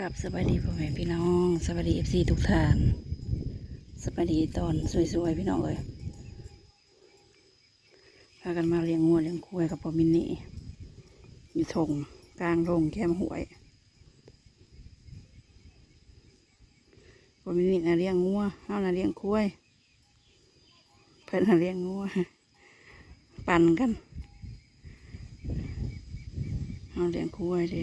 กับสวัสดีพ่อแม่พี่น้องสวัสดีเอฟซีทุกท่านสวัสดีตอนสวยๆพี่น้องเลยพากันมาเลี้ยงงัวเลี้ยงควายกับพ่อมินนี่อยู่ทงกลางโรงแคมหวยพ่อมินนี่นะเลี้ยงงัวเฮานะเลี้ยงควายเพิ่นนะเลี้ยงงัวปั่นกันเฮาเลี้ยงควายเด้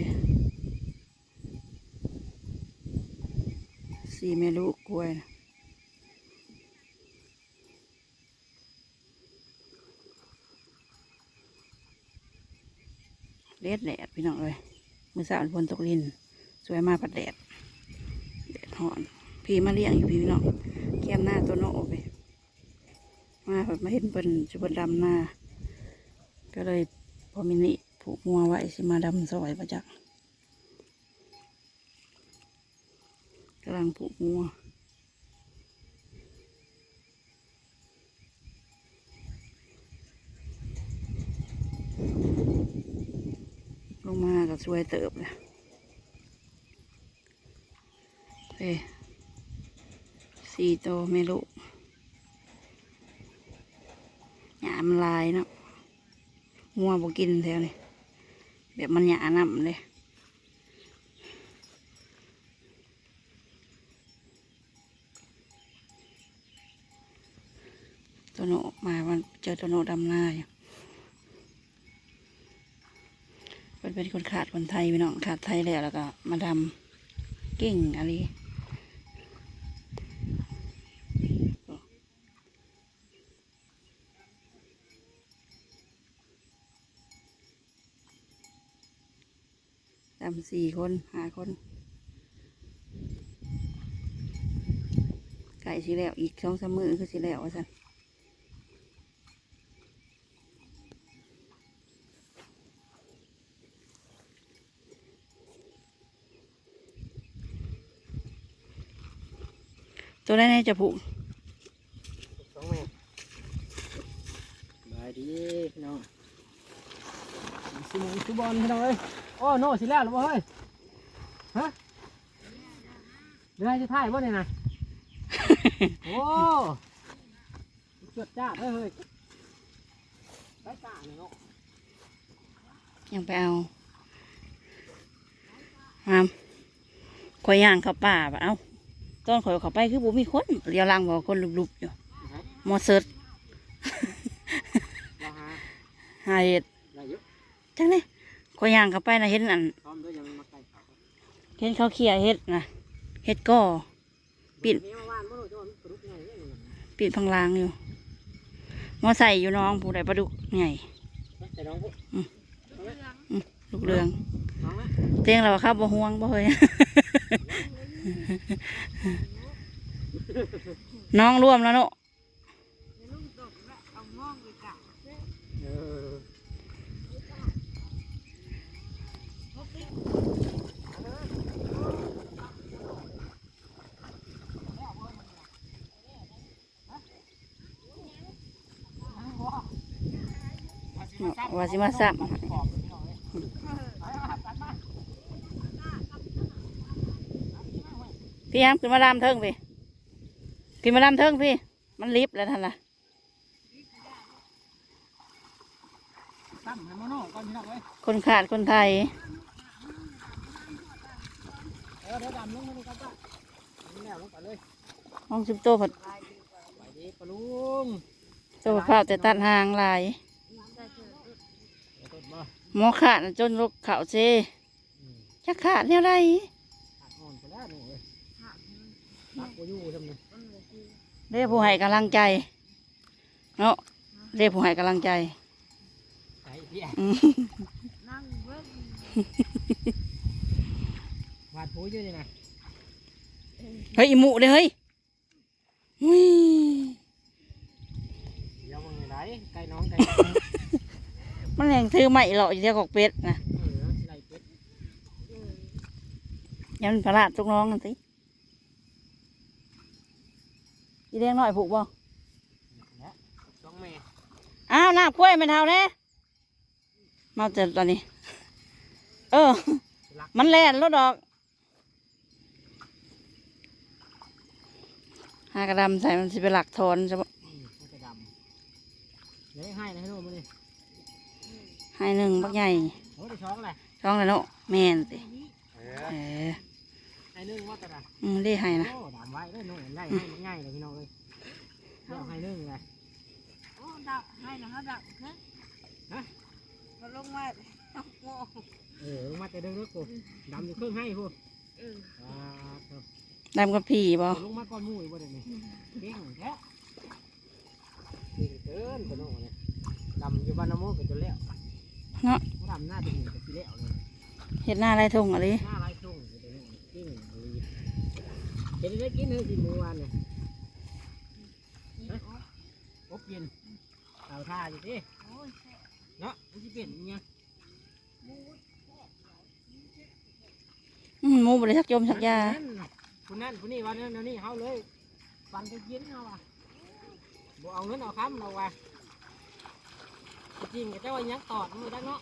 สี่แม่ลูกกล้วยเล็ดแดดพี่น้องเลยมือสาวบนตกลิน สวยมากพัดแดดแดดหอน พี่มาเลี้ยงอยู่พี่น้องแก้มหน้าตัวโนไปมาแบบมาเห็นเป็นจุบนดำหน้า ก็เลยพอมินิผูกงัวไว้สิมาดำซอยประจัก กำลังผูกงัวลงมาก็ช่วยเติบเลยเอ้สี่โตวไม่รู้หยามลายเนาะงัวบกินแถวนี้แบบมันหยาหนำเลยตัวโนมาวันเจ อตัวโนดำนาอยู่เป็นเป็นคนขาดคนไทยพี่น้องขาดไทยแล้วแล้วก็ มาดำเก่งอะไรดำสี่คนห้าคนไก่สีแล้วอีกสองสามมือคือสีแล้วว่าสัน ตัวนั้นจะผูกสองแม่บายดีพี่น้องสิมงสิบอลพี่น้องเอ้ยโอ้โน่สิแล้วหรือเปล่าเฮ้ยฮะเดี๋ยวให้จะถ่ายบ่เนี่ยนะโอ้จวดจ้าดเฮ้ยเฮ้ยไปจ้าเนี่ยเนาะยังไปเอาหามคอยย่างเข้าป่าปะเอาต อนข่อยเข้าไปคือบุมีคนเรียวหลังบอกคนลุบๆอยู่มอเซิร์ดเราหาหาเห็ดได้เยอะจังเลยคอยย่างเข้าไปนะเห็นอันพร้อมด้วยยังมาไกลเขาเห็นเขาเขี่ยเห็ดนะเห็ดก่อปิดมีมาว่านบ่รู้จะว่ามันกระดุกไงเนี่ยนี่ปิดพังลางอยู่มอใส่อยู่น้องผู้ใดปลาดุกใหญ่ใส่น้องพวกลูกเรืองน้องนะเตียงเราครับบ่ห่วงบ่เฮ้ย น้องร่วมแล้วเนาะเออว่าสิมาซ้ำ พี่ยามขึ้นมาลามเทิงพี่ขึ้นมาลามเทิงพี่ มันลิฟแล้วท่านล่ะคนขาดคนไทยห้องชิมโตผัดโตผัดข้าวแต่ตัดหางลายหมอขาดจนลูกเขาเซจะขาดเนี่ยไร ขาดอ่อนไปแล้วนี่เอ้ยตัก บ่อยู่ทำไงเรียกผู้ให้กำลังใจ เนาะเรียกผู้ให้กำลังใจใส่เพี้ยอืมวาดปุ๋ยอยู่นี่นะเฮ้ยอีหมูเด้เฮ้ยอุ้ยเดี๋ยวมึงไหนไก่น้องไก่มันแหงถือไม้เหลาะอยู่เที่ยวกอกเป็ดนะเออไหลเป็ด ยันพระราชทุกน้องกันสิ อีแดงหน่อยผูกบ่ต้องแม่อ้าวน้ากล้วยไม่เท่าแน่มาเจอตอนนี้ เออ มันแล่นแล้วดอกหากระดำใส่มันสิเป็นหลักทอนใช่ปะเดี๋ให้หนึ่งบักใหญ่ช่องอะไรเนาะแม่นสิเออ ให้นึ่งว่าแต่ละอืมได้ให้นะ โอ้ดำไว้ได้โน่ได้ให้ง่ายเลยพี่น้องเลยเดี๋ยวให้นึ่งเลย โอ้ดับให้นะฮะดับนะฮะ มาลงมาโง่เออลงมาแต่เดิมรถกูดำอยู่เครื่องให้กูเอออ่าครับดำกับพี่บ่ลงมาก้อนหมูอีกบ่เดี๋ยวนี้เก่งแท้เก่งเกินพี่น้องเลยดำอยู่บ้านน้ำมูกก็จนแล้วเนาะดำหน้าเป็นหินกับสีแล้วเลยเฮ็ดหน้าไรทงอะไรหน้าไรทุ่งอยู่เดี๋ยวนี้ กิ้งลีเห็นได้กินเลยสิมือวานเนี่ยอบเย็นเอาท่าอยู่ดิเนาะมันจะเปลี่ยนยังไงอืมหมูบริษักยมสักยาคุณนั่นคุณนี่วันนั้เดี๋ยวนี้เขาเลยฟันไปกินเขาว่ะบ่เอาเงินเอาคำเราว่ะจริงๆก็จะว่ายังตอดมือได้เนาะ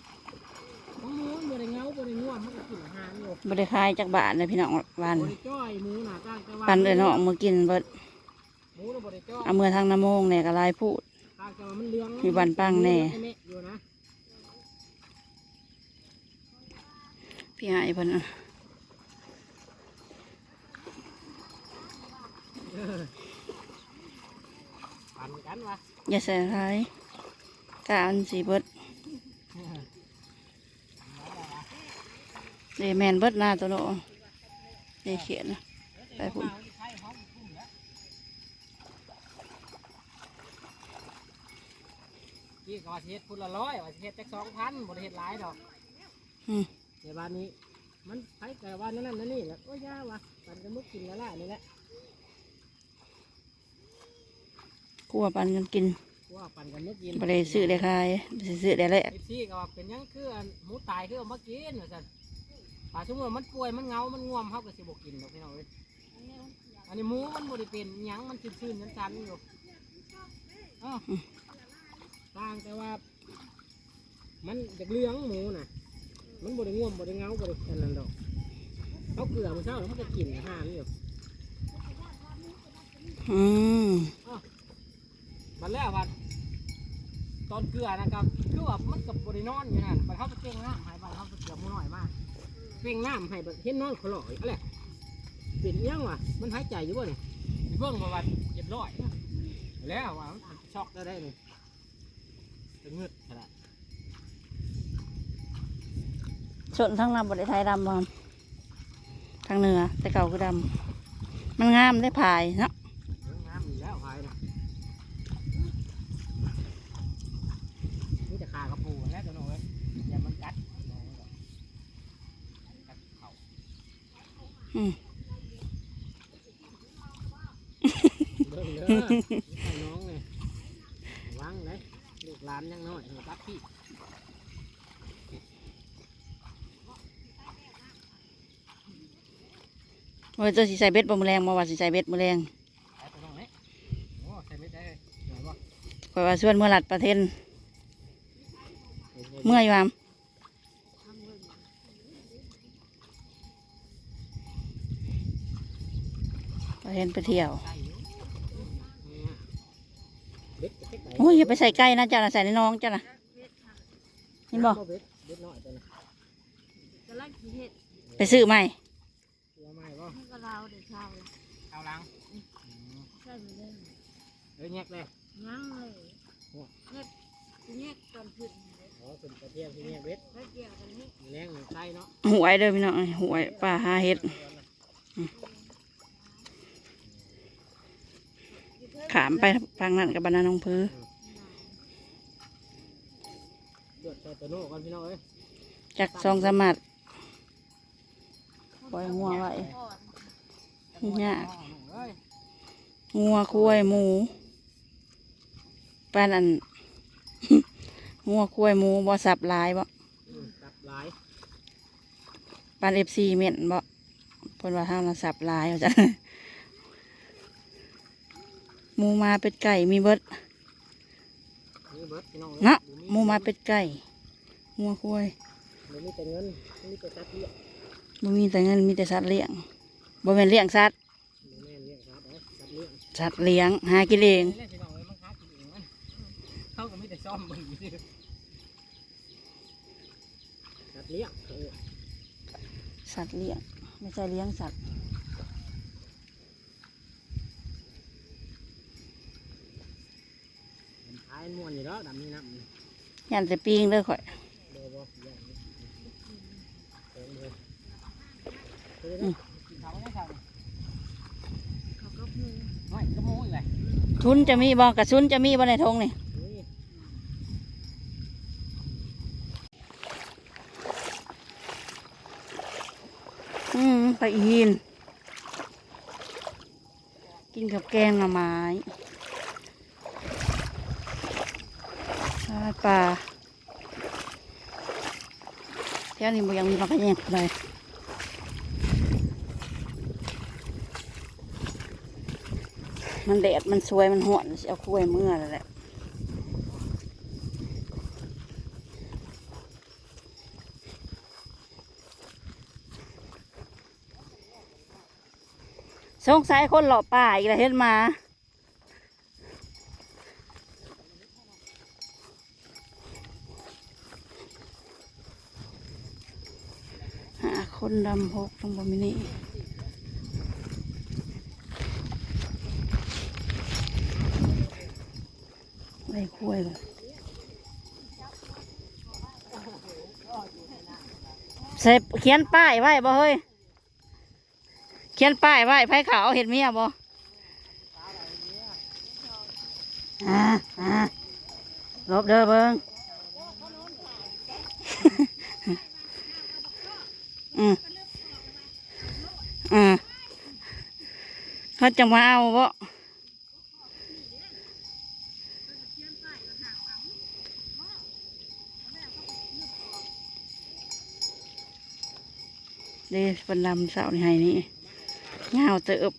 มันหมูมันบ่ได้เงาบ่ได้ง่วงมันก็กินอาหารอยู่บริคายจากบ้านนะพี่น้องวันบ่ได้จ้อยหมูน่ะตั้งแต่ว่าปันเลยเนาะมือกินเบิดหมูน่ะบ่ได้จ้อยเอามือทางน้ำโมงเนี่ยก็ลายพูด ตั้งแต่ว่ามันเหลืองมีบันปังแน่ อยู่นะพี่หายเพิ่นอะเออปั่นกันวะอย่าใส่ร้ายกาอันสีเบิด เดแมนเบิดหน้าตัวเนาะเดเขียนนะไปพุ่นพี่ก็ว่าสิเฮ็ดพุ่นละร้อยว่าสิเฮ็ดจักสองพันบ่ได้เฮ็ดหลายดอกอืมในบ้านนี้ มันไปแต่ว่านั่นนั่นนั่นนี่แหละโอ้ยยาวะปั่นกันมุกกินแล้วล่ะนี่แหละกลัวปันกันกินว่าปั่นกันมุกกินบริซื้อได้ขายสิซื้อได้แหละเอฟซีก็ว่าเป็นหยังคืออันหมูตายคือเอามากินว่าซั่น ป่าสมมุติว่ามันป่วยมันเหงา มันง่วมเฮาก็สิบ่กินดอกพี่น้องเอ้ยอันนี้หมูมันบ่ได้เป็นหยังมันชื้นๆชันๆอยู่อ้าวต่างแต่ว่า มันจะเหลืองหมูน่ะ มันบ่ได้ง่วมบ่ได้เหงาบ่ได้อันนั้นดอกเขาเกลือมันเช้าแล้วมันก็กินอาหารอยู่อืมมันแล้วว่าตอนเกลือนะครับคือว่ามันกับบริโนอนอยู่นั่นไปเขาไปเป่งน้ำให้บ้านเขาไปเกลือหมูหน่อยมาก เป่งน้ำให้แบบเห็นนอนขลอยอะไรเป็นอิหยังวะมันหายใจอยู่บ่เนี่ยเบิ่งมาว่าเรียบร้อยแล้วว่ามันช็อกได้ได้เลยเป็นเงืดขนาดชนทั้งลำบริไทยดำบอมทางเหนือแต่เก่าคือดำมันงามได้พายเนาะ น้ำอยู่แล้วหายนะนี่จะขากระปูแล้วตัวน้อยอย่ามันกัดน้องดอกกัดเข่า อืม เบิ่งเด้อนี่ใส่น้องเลยวางเลยลูกหลานยังน้อยให้ตัดพี่ว่าเจะสิใส่เบ็ดบ่มือแรงมาว่าสิใส่เบ็ดมือแรงใส่ตัวน้องเลยโอ้ใส่ไม่ได้เลยเหนื่อยบ่คอยว่าส่วนเมื่อหลัดประเทศเมื่ออยู่หามทำเงินประเทศไปเที่ยวใส่อยู่เนี่ยเบ็ดเบ็ดไหน โอ้ ยอย่าไปใส่ใกล้นะเจ้าน่ะใส่ในน้องเจ้าน่ะเฮ็ดทเห็นบ่เบ็ดเบ็ดน้อยตัวนะำกำลังกินเฮ็ดไปซื้อใหม่ตัวใหม่บ่ให้กับเราเดี๋ยวเช้าเลยเอาหลังใช่ไหมเด้อเอ้ยแยกเลยงั้งเลยเฮ็ดเฮ็ดตอนขึ้นเลยอ๋อเป็นกระเทียมที่แยกเบ็ดแล้วเกี่ยวกันนี้แรงหนึ่งไส้เนาะหวยเด้อพี่น้องหวยป่าหาเห็ดขามไปทางนั้นกับบรรณาน้องพื้อเดือ ดใส่ตัวโน่ก่อนพี่น้องเอ้ยจากซองสมัดปล่อยงัวไว้ก่อนยากเอ้ยงัวคุ้ยหมูปานอัน งัวคุ้ยหมูบ่สับหลายบ่อืมจับหลายปานเอฟซีเม่นบ่เพิ่นว่าทางเราสับหลายว่าจ้ะหมูมาเป็ดไก่มีเบิดนี่เบิดพี่น้องนะหมูมาเป็ดไก่ งัวคุ้ยเดี๋ยวมีแต่เงินมีแต่ตัดเลี้ยงบ่มีแต่เงินมีแต่สัตว์เลี้ยงบ่แม่นเลี้ยงสัตว์แม่นเลี้ยงครับเอ้ยตัดเลี้ยงสัตว์เลี้ยงหากินเองนี่พี่น้องเอ้ยมันหากินเองมันเขาก็ไม่ได้ซ่อมมึงอยู่ซื่อสัตว์เลี้ยงเออสัตว์เลี้ยงไม่ใช่เลี้ยงสัตว์มันพายม่วนอยู่แล้วดำนี่นะยันแต่ปีงเด้อข่อย ทุนจะมีบ่กระสุนจะมีบ่ในทงนี่อืมไปอีนกินกับแกงหน่อไม้ทอดปลาแถวนี้บ่ยังมีปลากระแยงเลย มันแดดมันสวยมันหอนเอาคุ้ยเมื่อแล้วแหละสงสัยคนหล่อป่าอีกแล้วเห็นมาหาคนดำหกตรงบมินี่ ไล่คุ้ยเลยใส่เขียนป้ายไว้บ่เฮ้ย เขียนป้ายไว้ไผขาวเห็นเมียบ่อ่าอ่าลบเด้อเบิงอืมอืมเขาจะมาเอาบ่ เด้เป็นลำเสาในไห้นี่เงาวเติบ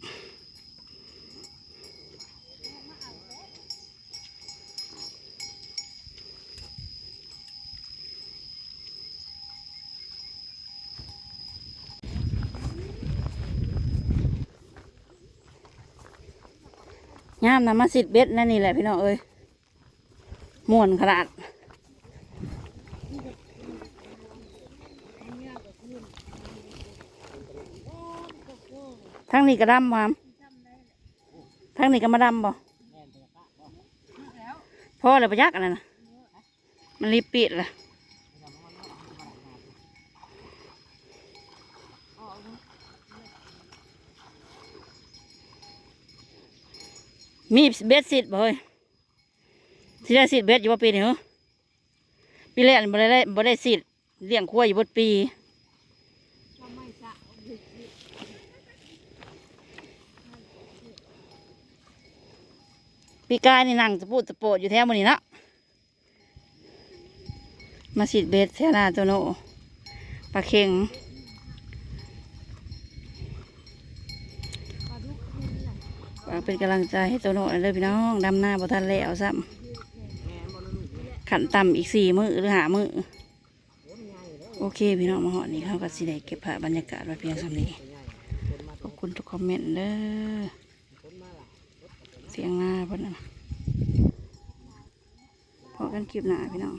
งามนะมาสิดเบ็ดนั่นนี่แหละพี่น้องเอ้ยม่วนขนาด ทั้งนี้ก็ดำมามทั้งนี้ก็มาดำบ่พ่อเลยประยักอันนั้นะมันรีบปิดละมีเบ็ดสิทธิ์บ่เฮ้ยที่ได้สิทธิ์เบ็ดอยู่ว่าปีนี้เหรอปีแรกนี่บ่ได้บ่ได้สิทธิ์เลี้ยงควายอยู่บดปี ก็ไม่สะดึกดิ ปีกายนี่นั่งจะพูดจะโปดอยู่แถวมันนี่เนะมาสิดเบ็ดเทนาตัวโนปลาเค็งปลาเป็นกำลังใจให้ตัวโนเลยพี่น้องดำหน้าบ่ทันแล้วซ้ำขันต่ำอีกสี่มือหรือหามือโอเค พี่น้องมาหอนี่เข้าก็สิได้เก็บภาบรรยากาศไว้เพียงสำนี้ขอบคุณทุกคอมเมนต์เด้อ สียงหน้าเพิ่นน่ะพอกันคลิปหน้าพี่น้อง